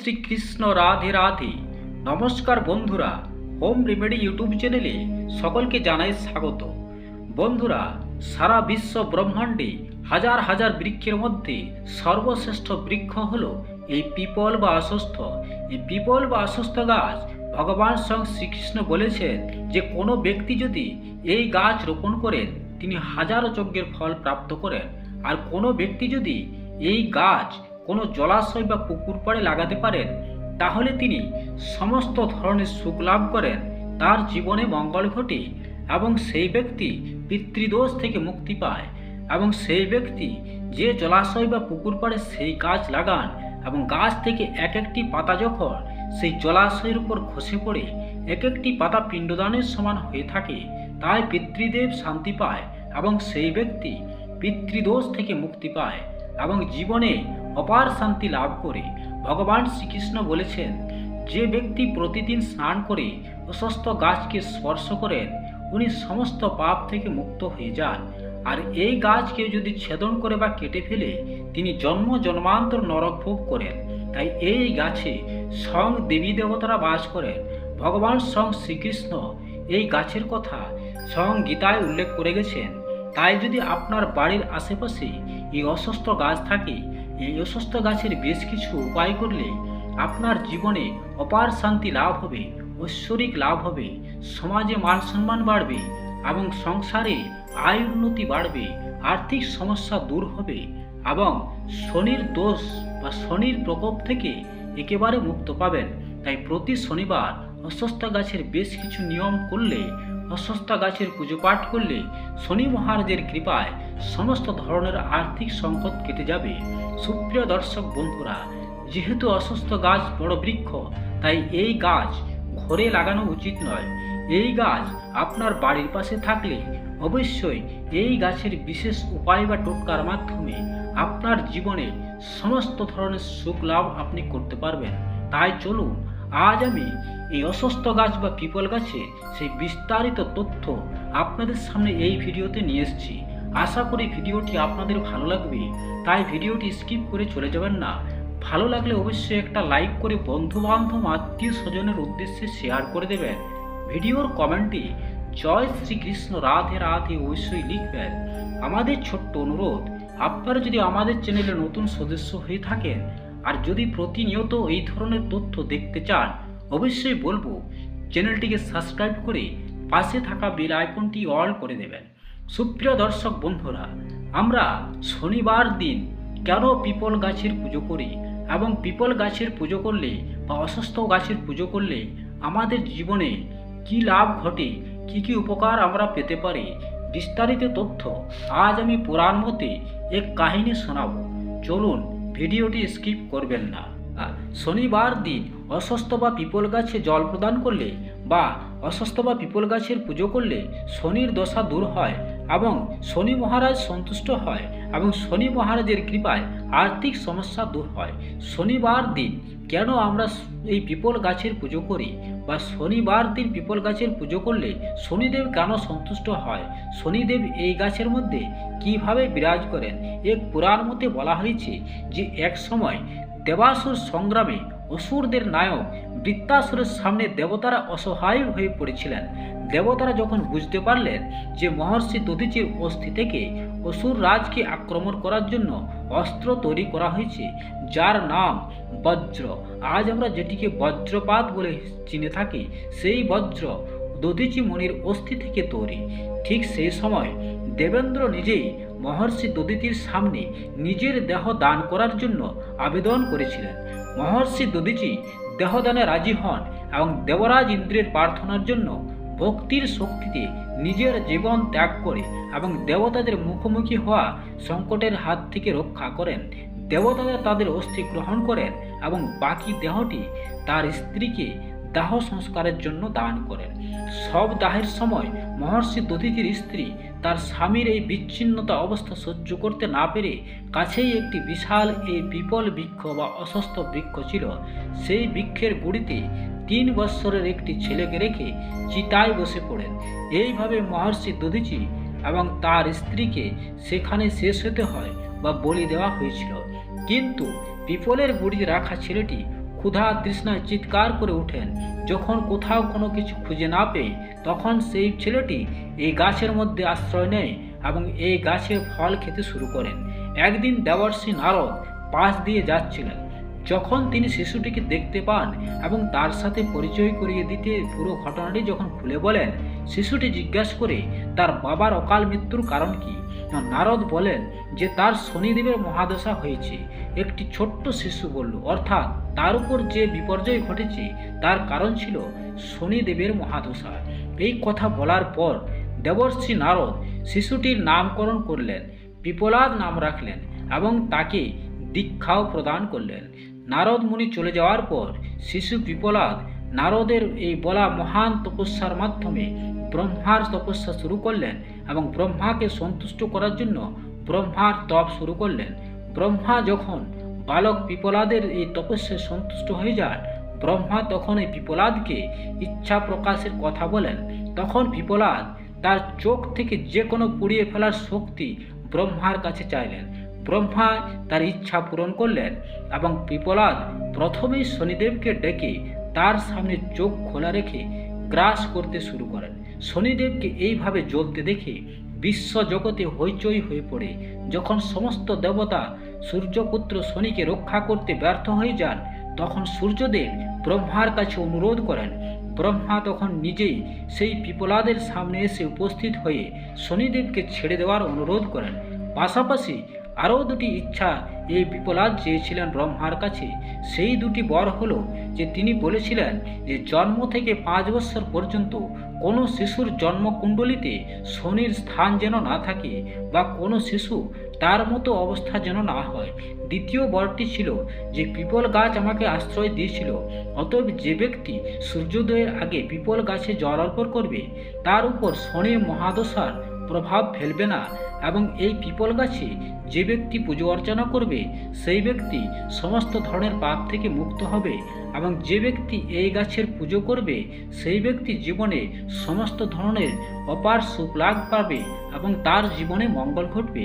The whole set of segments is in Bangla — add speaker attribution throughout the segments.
Speaker 1: শ্রীকৃষ্ণ রাধে রাধে। নমস্কার বন্ধুরা, হোম রেমেডি ইউটিউব চ্যানেলে সকলকে জানাই স্বাগত। বন্ধুরা, সারা বিশ্ব ব্রহ্মাণ্ডে হাজার হাজার বৃক্ষের মধ্যে সর্বশ্রেষ্ঠ বৃক্ষ হল এই পিপল বা অসুস্থ এই পিপল বা অসুস্থ গাছ ভগবান স্বয়ং শ্রীকৃষ্ণ বলেছেন যে কোনো ব্যক্তি যদি এই গাছ রোপণ করেন, তিনি হাজারো যজ্ঞের ফল প্রাপ্ত করেন। আর কোনো ব্যক্তি যদি এই গাছ জলাশয় বা পুকুর পাড়ে লাগাতে পারেন, তাহলে তিনি সমস্ত ধরনের সুখ লাভ করেন। তার জীবনে মঙ্গল ঘটে এবং সেই ব্যক্তি পিতৃদোষ থেকে মুক্তি পায় এবং সেই ব্যক্তি যে জলাশয় বা পুকুর পাড়ে সেই গাছ লাগান এবং গাছ থেকে এক একটি পাতা যখন সেই জলাশয়ের উপর খসে পড়ে, এক একটি পাতা পিণ্ডদানের সমান হয়ে থাকে, তাই পিতৃদেব শান্তি পায় এবং সেই ব্যক্তি পিতৃদোষ থেকে মুক্তি পায় এবং জীবনে অপার শান্তি লাভ করে ভগবান শ্রীকৃষ্ণ বলেছেন, যে ব্যক্তি প্রতিদিন স্নান করে অসুস্থ গাছকে স্পর্শ করেন, উনি সমস্ত পাপ থেকে মুক্ত হয়ে যান। আর এই গাছকে যদি ছেদন করে বা কেটে ফেলে, তিনি জন্ম জন্মান্তর নরক ভোগ করেন। তাই এই গাছে স্বয়ং দেবী দেবতারা বাস করেন। ভগবান স্বয়ং শ্রীকৃষ্ণ এই গাছের কথা স্বয়ং গীতায় উল্লেখ করে গেছেন। তাই যদি আপনার বাড়ির আশেপাশে এই অসুস্থ গাছ থাকে এই অসুস্থ গাছের বেশ কিছু উপায় করলে আপনার জীবনে অপার শান্তি লাভ হবে, ঐশ্বরিক লাভ হবে, সমাজে মান সম্মান বাড়বে এবং সংসারে আয় উন্নতি বাড়বে, আর্থিক সমস্যা দূর হবে এবং শনির দোষ বা শনির প্রকোপ থেকে একেবারে মুক্ত পাবেন। তাই প্রতি শনিবার অস্বস্থ গাছের বেশ কিছু নিয়ম করলে অস্বস্থ গাছের পুজো পাঠ করলে শনি মহারাজের কৃপায় সমস্ত ধরনের আর্থিক সংকট কেটে যাবে। সুপ্রিয় দর্শক বন্ধুরা, যেহেতু অসুস্থ গাছ বড় বৃক্ষ, তাই এই গাছ ঘরে লাগানো উচিত নয়। এই গাছ আপনার বাড়ির পাশে থাকলে অবশ্যই এই গাছের বিশেষ উপায় বা টোটকার মাধ্যমে আপনার জীবনে সমস্ত ধরনের সুখ লাভ আপনি করতে পারবেন। তাই চলুন, আজ আমি এই অসুস্থ গাছ বা পিপল গাছে সেই বিস্তারিত তথ্য আপনাদের সামনে এই ভিডিওতে নিয়ে এসেছি। আশা করি ভিডিওটি আপনাদের ভালো লাগবে। তাই ভিডিওটি স্কিপ করে চলে যাবেন না। ভালো লাগলে অবশ্যই একটা লাইক করে বন্ধু বান্ধব আত্মীয় স্বজনের উদ্দেশ্যে শেয়ার করে দেবেন। ভিডিওর কমেন্টে জয় শ্রীকৃষ্ণ রাধে রাধে অবশ্যই লিখবেন। আমাদের ছোট্ট অনুরোধ, আপনারা যদি আমাদের চ্যানেলে নতুন সদস্য হয়ে থাকেন, আর যদি প্রতিনিয়ত এই ধরনের তথ্য দেখতে চান অবশ্যই বলব চ্যানেলটিকে সাবস্ক্রাইব করে পাশে থাকা বেল আইকনটি অল করে দেবেন। সুপ্রিয় দর্শক বন্ধুরা, আমরা শনিবার দিন কেন পিপল গাছের পুজো করি এবং পিপল গাছের পুজো করলে বা অসুস্থ গাছের পুজো করলে আমাদের জীবনে কি লাভ ঘটে, কি কি উপকার আমরা পেতে পারি, বিস্তারিত তথ্য আজ আমি পুরাণ মতে এক কাহিনী শোনাব। চলুন, ভিডিওটি স্কিপ করবেন না। শনিবার দিন অসুস্থ বা পিপল গাছে জল প্রদান করলে বা অসুস্থ বা পিপল গাছের পুজো করলে শনির দশা দূর হয় এবং শনি মহারাজ সন্তুষ্ট হয় এবং শনি মহারাজের কৃপায় আর্থিক সমস্যা দূর হয়। শনিবার দিন কেন আমরা এই পিপল গাছের পুজো করি বা শনিবার দিন পিপল গাছের পুজো করলে শনিদেব কেন সন্তুষ্ট হয়? শনিদেব এই গাছের মধ্যে কীভাবে বিরাজ করেন? এক পুরাণ মতে বলা হয়েছে যে এক সময় দেবাসুর সংগ্রামে অসুরদের নায়ক বৃত্তাসুরের সামনে দেবতারা অসহায় হয়ে পড়েছিলেন। দেবতারা যখন বুঝতে পারলেন যে মহর্ষি দধিচির অস্থি থেকে অসুর রাজকে আক্রমণ করার জন্য অস্ত্র তৈরি করা হয়েছে, যার নাম বজ্র। আজ আমরা যেটিকে বজ্রপাত বলে চিনে থাকি, সেই বজ্র দধিচি মনির অস্থি থেকে তৈরি। ঠিক সেই সময় দেবেন্দ্র নিজেই মহর্ষি দদিতির সামনে নিজের দেহ দান করার জন্য আবেদন করেছিলেন। মহর্ষি দদিচি দেহদানে রাজি হন এবং দেবরাজ ইন্দ্রের প্রার্থনার জন্য ভক্তির শক্তিতে নিজের জীবন ত্যাগ করে এবং দেবতাদের মুখোমুখি হওয়া সংকটের হাত থেকে রক্ষা করেন। দেবতারা তাদের অস্থি গ্রহণ করেন এবং বাকি দেহটি তার স্ত্রীকে দাহ সংস্কারের জন্য দান করেন। সব দাহের সময় মহর্ষি দধিতির স্ত্রী তার স্বামীর এই বিচ্ছিন্নতা অবস্থা সহ্য করতে না পেরে কাছেই একটি বিশাল এই বিপল বৃক্ষ বা অসুস্থ বৃক্ষ ছিল। সেই বৃক্ষের গুড়িতে তিন বৎসরের একটি ছেলেকে রেখে চিতায় বসে পড়েন। এইভাবে মহর্ষি দধিচি এবং তার স্ত্রীকে সেখানে শেষ হতে হয় বা বলি দেওয়া হয়েছিল। কিন্তু পিপলের গুড়ি রাখা ছেলেটি ক্ষুধা তৃষ্ণায় চিৎকার করে ওঠেন। যখন কোথাও কোনো কিছু খুঁজে না পেয়ে, তখন সেই ছেলেটি এই গাছের মধ্যে আশ্রয় নেয় এবং এই গাছের ফল খেতে শুরু করেন। একদিন দেবর্ষী নারদ পাশ দিয়ে যাচ্ছিলেন। যখন তিনি শিশুটিকে দেখতে পান এবং তার সাথে পরিচয় করিয়ে দিতে পুরো ঘটনাটি যখন খুলে বলেন, শিশুটি জিজ্ঞাসা করে, তার বাবার অকাল মৃত্যুর কারণ কি? নারদ বলেন যে তার শনিদেবের মহাদশা হয়েছে। একটি ছোট্ট শিশু বলল, অর্থাৎ তার উপর যে বিপর্যয় ঘটেছে, তার কারণ ছিল শনিদেবের মহাদশা। এই কথা বলার পর দেবর্ষী নারদ শিশুটির নামকরণ করলেন, পিপলাদ নাম রাখলেন এবং তাকে দীক্ষাও প্রদান করলেন। নারদ মুনি চলে যাওয়ার পর শিশু পিপলাদ নারদের এই বলা মহান তপস্যার মাধ্যমে ব্রহ্মার তপস্যা শুরু করলেন এবং ব্রহ্মাকে সন্তুষ্ট করার জন্য ব্রহ্মার তপ শুরু করলেন। ব্রহ্মা যখন বালক পিপলাদের এই তপস্যায় সন্তুষ্ট হয়ে যান, ব্রহ্মা তখন এই পিপলাদকে ইচ্ছা প্রকাশের কথা বলেন। তখন পিপলাদ তার চোখ থেকে যে কোনো পুড়িয়ে ফেলার শক্তি ব্রহ্মার কাছে চাইলেন। ব্রহ্মা তার ইচ্ছা পূরণ করলেন এবং পিপলাদ প্রথমেই শনিদেবকে ডেকে তার সামনে চোখ খোলা রেখে গ্রাস করতে শুরু করেন। শনিদেবকে এইভাবে জ্বলতে দেখে বিশ্ব জগতে হইচই হয়ে পড়ে। যখন সমস্ত দেবতা সূর্যপুত্র শনিকে রক্ষা করতে ব্যর্থ হয়ে যান, তখন সূর্যদেব ব্রহ্মার কাছে অনুরোধ করেন। ব্রহ্মা তখন নিজেই সেই পিপলাদের সামনে এসে উপস্থিত হয়ে শনিদেবকে ছেড়ে দেওয়ার অনুরোধ করেন। পাশাপাশি আরও দুটি ইচ্ছা এই পিপলাদ চেয়েছিলেন ব্রহ্মার কাছে। সেই দুটি বর হলো যে তিনি বলেছিলেন যে জন্ম থেকে পাঁচ বছর পর্যন্ত কোনো শিশুর জন্মকুণ্ডলিতে শনির স্থান যেন না থাকে বা কোনো শিশু তার মতো অবস্থা যেন না হয়। দ্বিতীয় বরটি ছিল যে পিপল গাছ আমাকে আশ্রয় দিয়েছিল, অতএব যে ব্যক্তি সূর্যোদয়ের আগে পিপল গাছে জল অর্পণ করবে, তার উপর শনির মহাদশার প্রভাব ফেলবে না এবং এই পিপল গাছে যে ব্যক্তি পুজো অর্চনা করবে, সেই ব্যক্তি সমস্ত ধরনের পাপ থেকে মুক্ত হবে এবং যে ব্যক্তি এই গাছের পুজো করবে, সেই ব্যক্তি জীবনে সমস্ত ধরনের অপার সুখ লাভ পাবে এবং তার জীবনে মঙ্গল ঘটবে।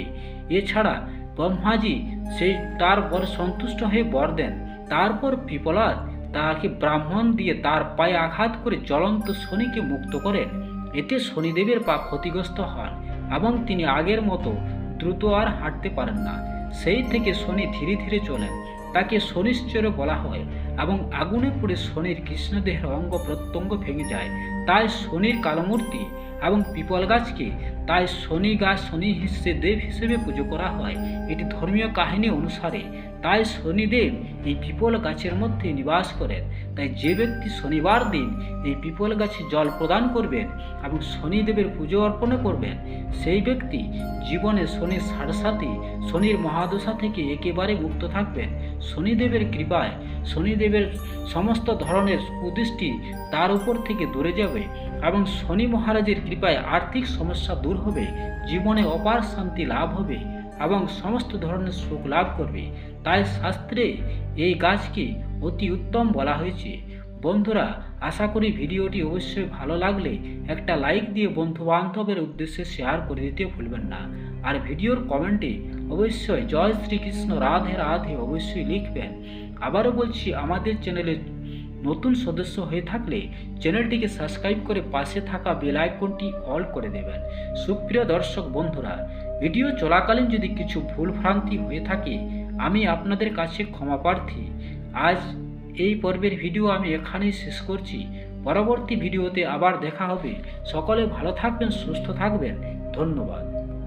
Speaker 1: এছাড়া ব্রহ্মাজি সেই তার বর সন্তুষ্ট হয়ে বর দেন। তারপর পিপলাদ তাকে ব্রাহ্মণ দিয়ে তার পায়ে আঘাত করে জ্বলন্ত শনিকে মুক্ত করেন। এতে শনিদেবের পা ক্ষতিগ্রস্ত হন এবং তিনি আগের মতো দ্রুত আর হাঁটতে পারেন না। সেই থেকে শনি ধীরে ধীরে চলেন। তাকে শনিশ্চর বলা হয় এবং আগুনে পড়ে শনির কৃষ্ণদেহের অঙ্গ প্রত্যঙ্গ ভেঙে যায়। তাই শনির কালমূর্তি এবং পিপল গাছকে তাই শনি গাছ শনি হিসেবে দেব হিসেবে পুজো করা হয়। এটি ধর্মীয় কাহিনী অনুসারে তাই শনিদেব এই পিপল গাছের মধ্যে নিবাস করেন। তাই যে ব্যক্তি শনিবার দিন এই পিপল গাছে জল প্রদান করবেন এবং শনিদেবের পুজো অর্পণ করবেন, সেই ব্যক্তি জীবনে শনির সাড়ে সাথে শনির মহাদশা থেকে একেবারে মুক্ত থাকবেন। শনিদেবের কৃপায়, শনিদেবের সমস্ত ধরনের কুদৃষ্টি তার উপর থেকে দূরে যাবে এবং শনি মহারাজের কৃপায় আর্থিক সমস্যা দূর হবে, জীবনে অপার শান্তি লাভ হবে। এবং সমস্ত ধরনের সুখ লাভ করবে। তাই শাস্ত্রে এই গাছকে অতি উত্তম বলা হয়েছে। বন্ধুরা, আশা করি ভিডিওটি অবশ্যই ভালো লাগলে একটা লাইক দিয়ে বন্ধু বান্ধবের উদ্দেশ্যে শেয়ার করে দিতে ভুলবেন না। আর ভিডিওর কমেন্টে অবশ্যই জয় শ্রীকৃষ্ণ রাধে রাধে অবশ্যই লিখবেন। আবারও বলছি, আমাদের চ্যানেলে নতুন সদস্য হয়ে থাকলে চ্যানেলটিকে সাবস্ক্রাইব করে পাশে থাকা বেল আইকনটি অল করে দেবেন। সুপ্রিয় দর্শক বন্ধুরা, ভিডিও চলাকালীন যদি কিছু ভুল ভ্রান্তি হয়ে থাকে, আমি আপনাদের কাছে ক্ষমা প্রার্থী। আজ এই পর্বের ভিডিও আমি এখানেই শেষ করছি। পরবর্তী ভিডিওতে আবার দেখা হবে। সকলে ভালো থাকবেন, সুস্থ থাকবেন। ধন্যবাদ।